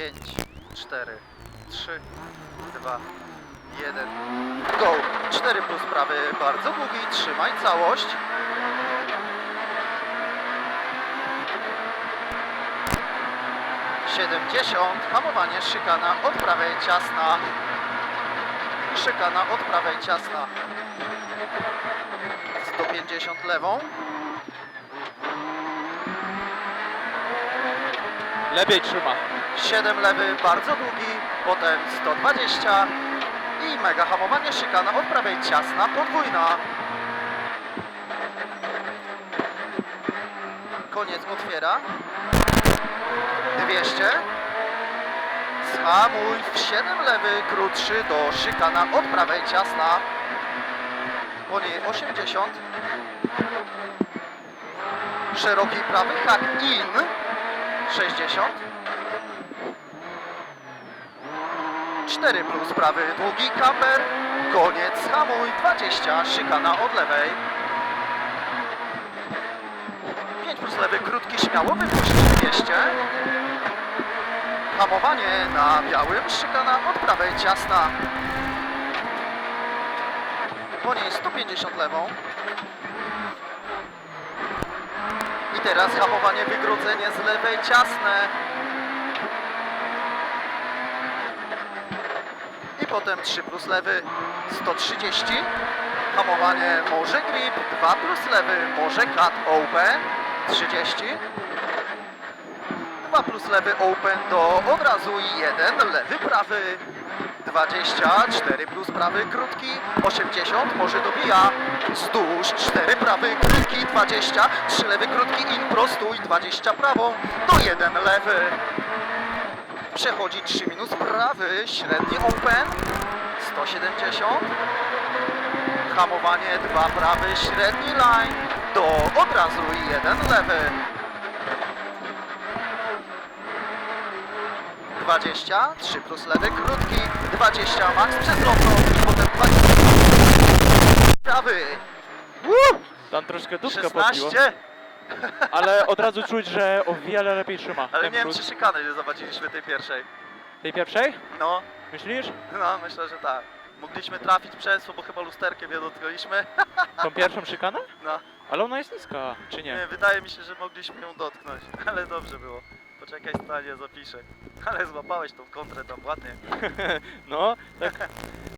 5, 4, 3, 2, 1. Go! 4 plus prawy, bardzo długi, trzymaj całość. Siedemdziesiąt, hamowanie, szykana od prawej ciasna. Szykana od prawej ciasna. 150 lewą. Lepiej trzyma. 7 lewy, bardzo długi, potem 120 i mega hamowanie szykana od prawej ciasna, podwójna. Koniec otwiera. 200. Zhamuj w 7 lewy, krótszy do szykana od prawej ciasna. Po niej 80. Szeroki prawy hak in. 60. 4 plus prawy, długi kamper, koniec, hamuj, 20, szykana od lewej. 5 plus lewy, krótki, śmiało, wypuść 200. Hamowanie na białym, szykana od prawej, ciasna. Po niej 150 lewą. I teraz hamowanie, wygrodzenie z lewej, ciasne. Potem 3 plus lewy 130 hamowanie może grip 2 plus lewy może cut open 30 2 plus lewy open do od razu 1 lewy prawy. 20 4 plus prawy krótki 80 może dobija. Wzdłuż 4 prawy krótki 20 3 lewy krótki in prostuj 20 prawą do 1 lewy Przechodzi 3 minus prawy, średni open, 170. Hamowanie 2 prawy, średni line, do od razu 1 lewy. 20, 3 plus lewy, krótki, 20 max przezroczną, potem 20 prawy, Tam troszkę dupka podbiło. 16, Ale od razu czuć, że o wiele lepiej trzyma. ale Ten nie wiem czy szykany nie zobaczyliśmy tej pierwszej. Tej pierwszej? No, Myślisz? no myślę, że tak. Mogliśmy trafić przez, bo chyba lusterkiem je dotknęliśmy. Tą pierwszą szykanę? No. Ale ona jest niska, czy nie? Nie, wydaje mi się, że mogliśmy ją dotknąć, ale dobrze było. Poczekaj, stanie, zapiszę. Ale złapałeś tą kontrę tam ładnie. No, tak